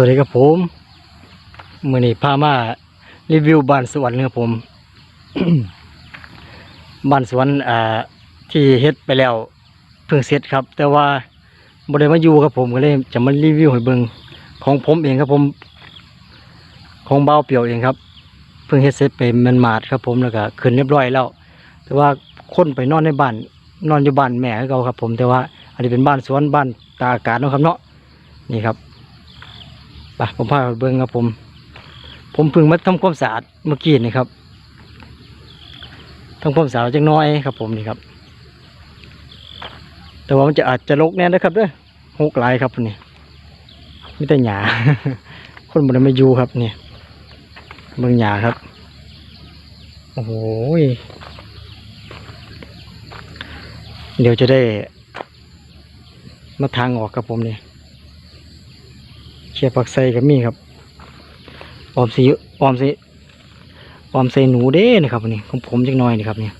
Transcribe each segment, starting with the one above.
วัสดีครับผมมือนี้พามารีวิวบ้านสวนครับผม บ้านสวนอ่าที่เฮ็ดไปแล้วเพิ่งเสร็จครับ แต่ว่าบ่ได้มาอยู่ครับผมก็เลยจะมารีวิวให้เบิ่งของผมเองครับผม ของเบ้าเปียวเองครับ เพิ่งเฮ็ดเสร็จไปมันมาดครับผมแล้วก็ขึ้นเรียบร้อยแล้ว แต่ว่าคนไปนอนในบ้านนอนอยู่บ้านแม่เก่าครับผมแต่ว่า อันนี้เป็นบ้านสวนบ้านตาอากาศเนาะครับเนาะนี่ครับ ปผมพาไปเบิ้งครับผม ผมพิ่งมาทำความสะอาดเมื่อกี้นี่ครับทำความสะอาดจังน้อยครับผมนี่ครับ แต่ว่ามันจะอาจจะรกแน่นะครับเด้อหกหลายครับนี่ไม่แต่หยาคนบนไม่อยู่ครับนี่เบิ้งหยาครับ โอ้โหเดี๋ยวจะได้มาทางออกครับผมนี่ เขียปักใส่กับมีครับออมสีออมสีออมใส่หนูเด้นะครับอันนี่ของผมจังน้อยนี่ครับเนี่ย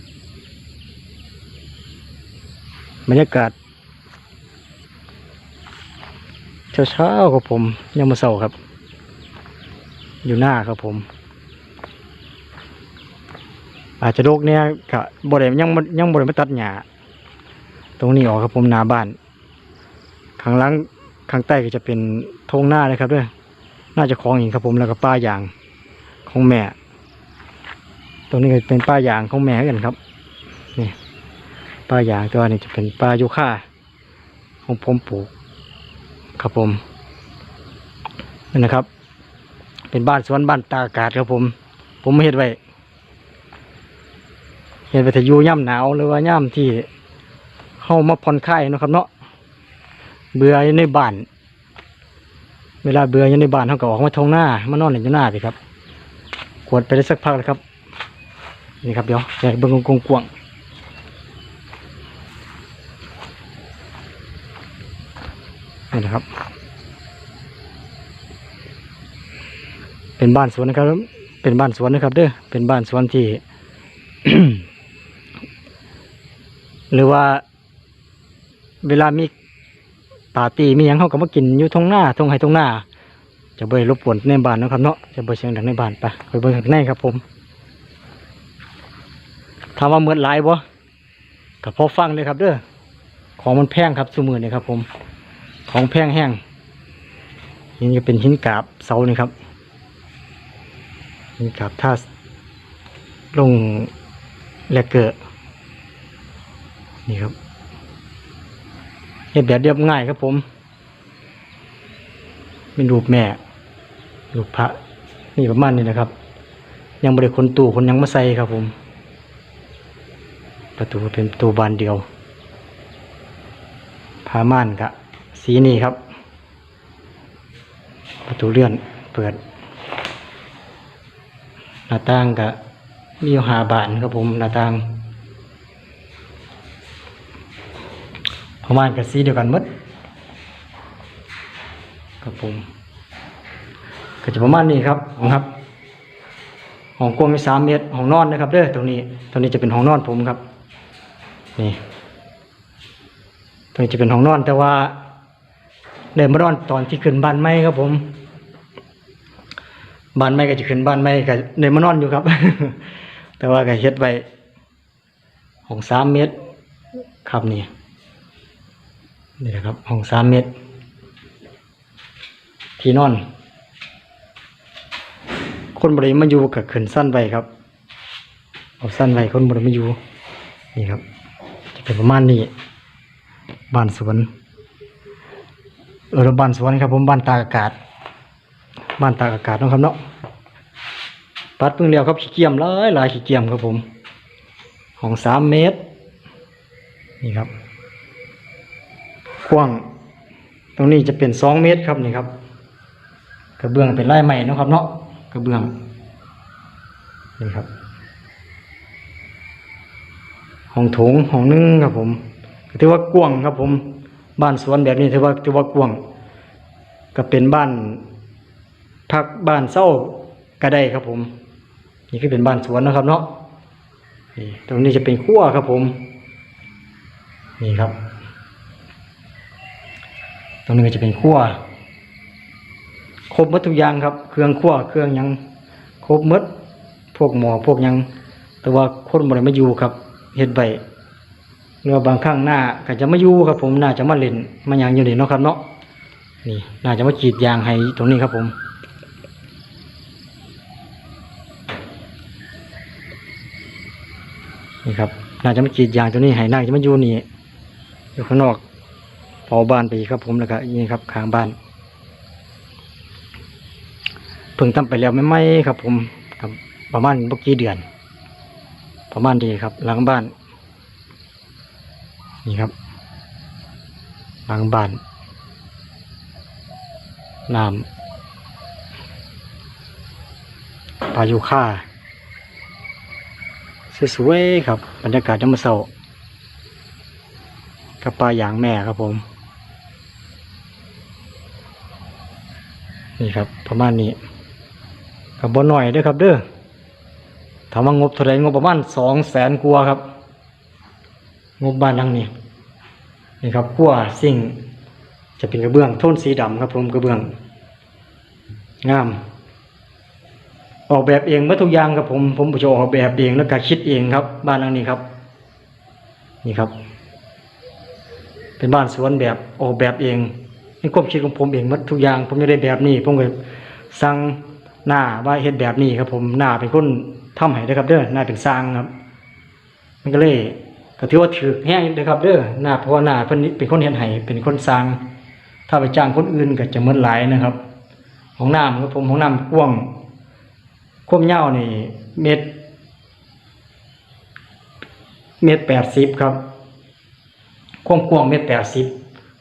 บรรยากาศเช้าเช้าๆครับผมยังมาเสาครับ อยู่หน้าครับผม อาจจะโรคเนี่ยกะบ่ได้ยังยังบ่ได้มาตัดหญ้าตรงนี้ออกครับผมหน้าบ้านข้างหล่าง ข้างใต้ก็จะเป็นทงหน้าเลยครับด้วยน่าจะคลองหินครับผมแล้วก็ป้ายางของแม่ ตรงนี้ก็เป็นป้ายางของแม่กันครับนี่ป้ายางตัวนี้จะเป็นป้ายูค่าของผมปลูกครับผมนี่นะครับ เป็นบ้านสวนบ้านตากอากาศครับผม ผมไม่เห็ดไว้เห็ดไว้ถ้าอยู่ย่ำหนาวหรือว่าย่ำที่เข้ามาผ่อนคลายนะครับเนาะ เบื่ออยู่ในบ้าน เวลาเบื่ออยู่ในบ้านเขาก็ออกมาทงหน้ามานอนเล่นอยู่หน้าสิครับกวดไปได้สักพักแล้วครับ นี่ครับเดี๋ยวใหญ่เบิ้งกงกวงนี่นะครับ เป็นบ้านสวนนะครับ เป็นบ้านสวนนะครับ เด้อเป็นบ้านสวนที่ หรือว่าเวลามี ปาตีมีหยังเขาก็มากินอยู่ทงหน้าทงไห้ทงหน้า จะเบ่ไปรบกวนในบ้านนะครับเนาะจะเบ่เสียงดังในบ้านไปไปเบิ่งข้างในครับผมถามว่าเหมือนหลายบ่ก็พอฟังเลยครับเด้อของมันแพงครับซุมือนี่ครับ ผม ของแพงแห้งนี่จะเป็นหินกราบเสานี่ครับหินกราบท่าลงแลกเกิดนี่ครับ ห็ดแบบเรียบง่ายครับผม เป็นรูปแม่ รูปพระ นี่ประมาณนี้นะครับ ยังบริคนตู้คนยังมาใส่ครับผม ประตูเป็นประตูบานเดียวผ้าม่านกะสีนี้ครับ ประตูเลื่อนเปิด หน้าต่างกะมีหาบานครับผมหน้าต่าง ประมาณกับสีเดียวกันมดครับผมก็จะประมาณนี้ครับผมครับห้องกว้างมีสามเมตรห้องนอนนะครับเด้อตรงนี้ตรงนี้จะเป็นห้องนอนผมครับนี่ตรงนี้จะเป็นห้องนอนแต่ว่าเดินมานอนตอนที่ขึ้นบ้านไม้ครับผมบ้านไม้ก็จะขึ้นบ้านไม้ก็เดินมานอนอยู่ครับ แต่ว่าก็เฮ็ดไว้ห้องสามเมตรครับนี่ นี่นะครับห้องสามเมตร ที่นอน คนบริมาอยู่กับขึ้นสั้นไปครับเอาสั้นไปคนบริมาอยู่นี่ครับ จะเป็นประมาณนี้บ้านสวนเออบ้านสวนครับ ผมบ้านตากอากาศ บ้านตากอากาศนะครับเนาะปัดเพิ่งเดียวครับขี้เกียมหลายลายขี้เกียมครับผมห้องสามเมตร นี่ครับ กว้าง ตรงนี้จะเป็นสองเมตรครับนี่ครับ กระเบื้องเป็นลายใหม่นะครับเนาะกระเบื้องนี่ครับห้องโถงห้องนึ่งครับผมถือว่ากว้างครับ ผม บ้านสวนแบบนี้ถือว่าถือว่ากว้างก็เป็นบ้านพักบ้านเศร้าก็ได้ครับผม นี่คือเป็นบ้านสวนนะครับเนาะตรงนี้จะเป็นครัวครับผม นี่ครับ ตรงนี้ก็จะเป็นขั้วครบหมดทุกอย่างครับ เครื่องครัวเครื่องยังครบหมดพวกหมอพวกยัง แต่ว่าคนบ่ได้มาอยู่ครับเฮ็ดใบเรือบางครั้งหน้าก็จะมาอยู่ครับ ผมน่าจะมาเล่นมายังอยู่นี่เนาะครับเนาะนี่น่าจะมากรีดยางให้ตรงนี้ครับผมนี่ครับน่าจะมากรีดยางตัวนี้ให้น่าจะมาอยู่นี่อยู่ข้างนอก เผาบ้านไปครับผมแล้วก็นี่ครับข้างบ้านเพิ่งทำไปแล้วไม่ไหมครับ ผมครับประมาณเมื่อกี้เดือน ประมาณดีครับ หลังบ้าน นี่ครับ หลังบ้านน้ำปลายูค่าสวยๆครับ บรรยากาศยามมื้อเช้ากับปลาอย่างแม่ครับผม นี่ครับ ประมาณนี้กับบนหน่อยด้อครับ เด้อถามว่างบเท่าไหรงบประมาณสองแสนกัวครับ งบบ้านหลังนี้นี่ครับกัวสิ่ง จะเป็นกระเบื้องโทนสีดำครับผมกระเบื้อง งาม ออกแบบเองเมื่อทุกอย่างครับผมผมจะออกแบบเองแล้วก็คิดเองครับ บ้านหลังนี้ครับ นี่ครับ เป็นบ้านสวนแบบออกแบบเอง ในความคิดของผมเองหมดทุกอย่าง ผมจะได้แบบนี้ ผมก็สั่งหน้าว่าเฮ็ดแบบนี้ครับ ผมหน้าเป็นคนทำให้เด้ครับ เด้อหน้าเป็นสร้างครับ มันก็เลยก็ถือว่าถือแห้งเด้อครับเด้อหน้าเพราะว่าหน้าเพิ่นเป็นคนเฮ็ดให้เป็นคนสร้าง ถ้าไปจ้างคนอื่นก็จะเหมือนหลายนะครับห้องน้ำครับผมห้องน้ำกว้างความยาวนี่เมตรเมตรแปดสิบครับ ความกว้างเมตรแปดสิบ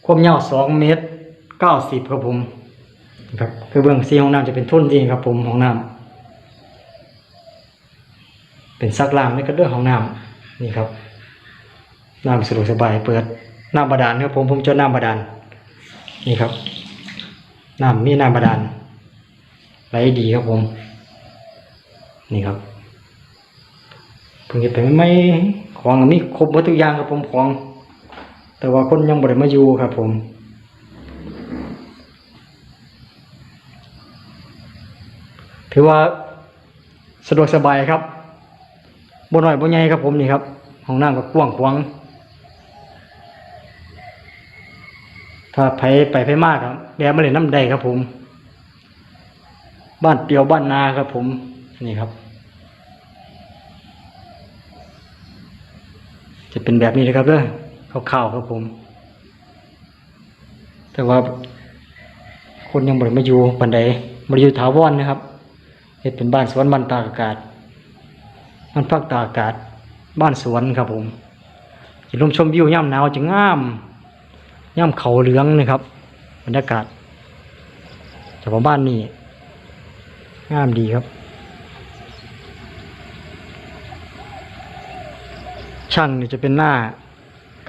ความยาวสองเมตร เก้าสิบครับผมครับคือเบื้องซีห้องน้ำจะเป็นทุ่นจริงครับผมห้องน้ำเป็นซักล้างนี่ก็เรื่องห้องน้ำนี่ครับน้ำสะดวกสบายเปิดน้ำบาดาลครับผมผมเจอน้ำบาดาลนี่ครับน้ำมีน้ำบาดาลไหลดีครับผม นี่ครับเพิ่งจะไปไม่ของอันนี้ครบหมดทุกอย่างครับผมของ แต่ว่าคนยังบ่ได้มาอยู่ครับผม ถือว่าสะดวกสบายครับบ่น้อยบ่ใหญ่ครับผมนี่ครับห้องน้ำก็กว้างขวางถ้าไปไปไปมากครับแดดมาเลยน้ำใดครับผม บ้านเปียวบ้านนาครับผมนี่ครับ จะเป็นแบบนี้เลยครับเด้อคร่าวๆครับผม แต่ว่าคนยังบ่ได้มาอยู่บันไดบ่ได้อยู่ถาวรนะครับ เฮ็ดเป็นบ้านสวนบ้านตากอากาศบ้านพักตากอากาศ บ้านสวนครับผมจะลมชมวิวย่ำหนาวจะงามย่ำเขาเหลืองนะครับบรรยากาศเฉพาะบ้านนี้งามดีครับ ช่างนี่จะเป็นหน้า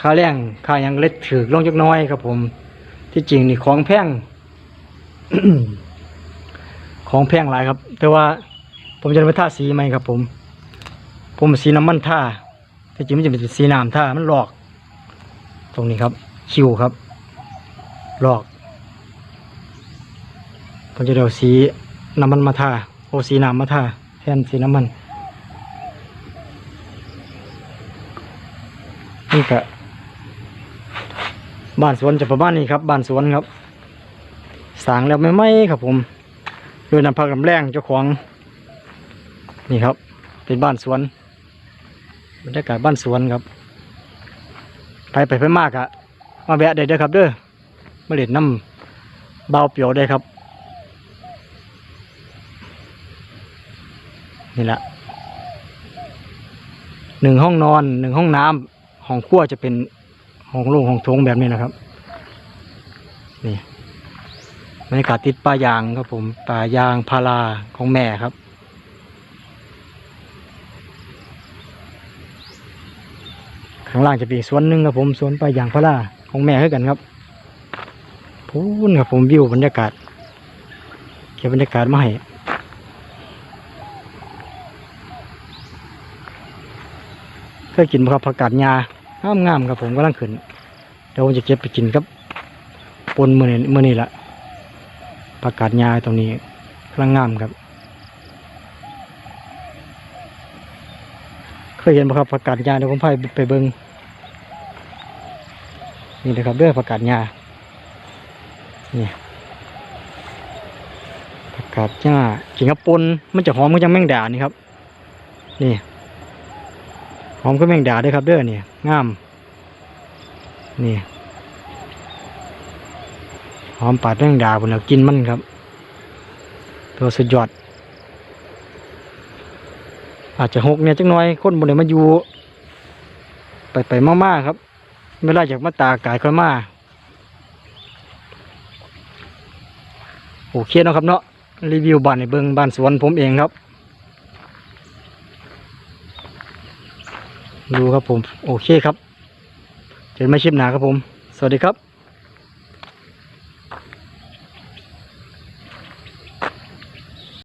ค่าแรงค่ายังเล็กถือลงจักน้อยครับผม ที่จริงนี่ของแพง ของแพงหลายครับ แต่ว่าผมจะไปท่าสีไหมครับ ผม ผมสีน้ำมันท่าที่จริงมันจะเป็นสีน้ำท่ามันหลอก ตรงนี้ครับ คิวครับ หลอก ผมจะเดี๋ยวสีน้ำมันมาท่าโอสีน้ำมาท่าแทนสีน้ำมันนี่ก็บ้านสวนจะประมาณนี้ครับ บ้านสวนครับสางแล้วไม่ไหมครับผม โดยนำพักลำแรงเจ้าของ นี่ครับ เป็นบ้านสวนบรรยากาศบ้านสวนครับไปไปไปมากอะมาแวะได้เด้อครับ เด้อมาเล่นน้ำเบาเปียวได้ครับ นี่แหละหนึ่งห้องนอนหนึ่งห้องน้ำห้องครัวจะเป็นห้องโล่งห้องโถงแบบนี้นะครับ นี่ บรรยากาศติดป่ายางครับผมป่ายางพาราของแม่ครับ ข้างล่างจะเป็นสวนหนึ่งครับผมสวนป่ายางพาราของแม่ให้กันครับพูนครับผมวิวบรรยากาศเก็บบรรยากาศมาให้เคยกินครับผักกาดยางามงามๆครับผมกำลังขึ้นเดี๋ยวผมจะเก็บไปกินครับปนมือนี้มือนี้ละ ผักกาดหญ้าตรงนี้กำลังงามครับ เคยเห็นไหมครับผักกาดหญ้าเดี๋ยวผมพาไปเบิ้งนี่เลยครับเด้อผักกาดหญ้านี่ผักกาดหญ้ากินกับปนมันจะหอมก็จะแมงดานี่ครับ นี่หอมก็แมงดาด้วยครับเด้อนี่งาม นี่ หอมปาดแมงดาบนแล้วกินมันครับ ตัวสุดยอด อาจจะหกเนี่ยจังน้อยคนบนไหนมาอยู่ ไปไปมากๆครับเวลาอยากมาตากายค่อยมาโอเคเนาะครับเนาะรีวิวบ้านในเบิงบ้านสวนผมเองครับ ดูครับผม โอเคครับเจอกันใหม่คลิปหน้าครับผม สวัสดีครับ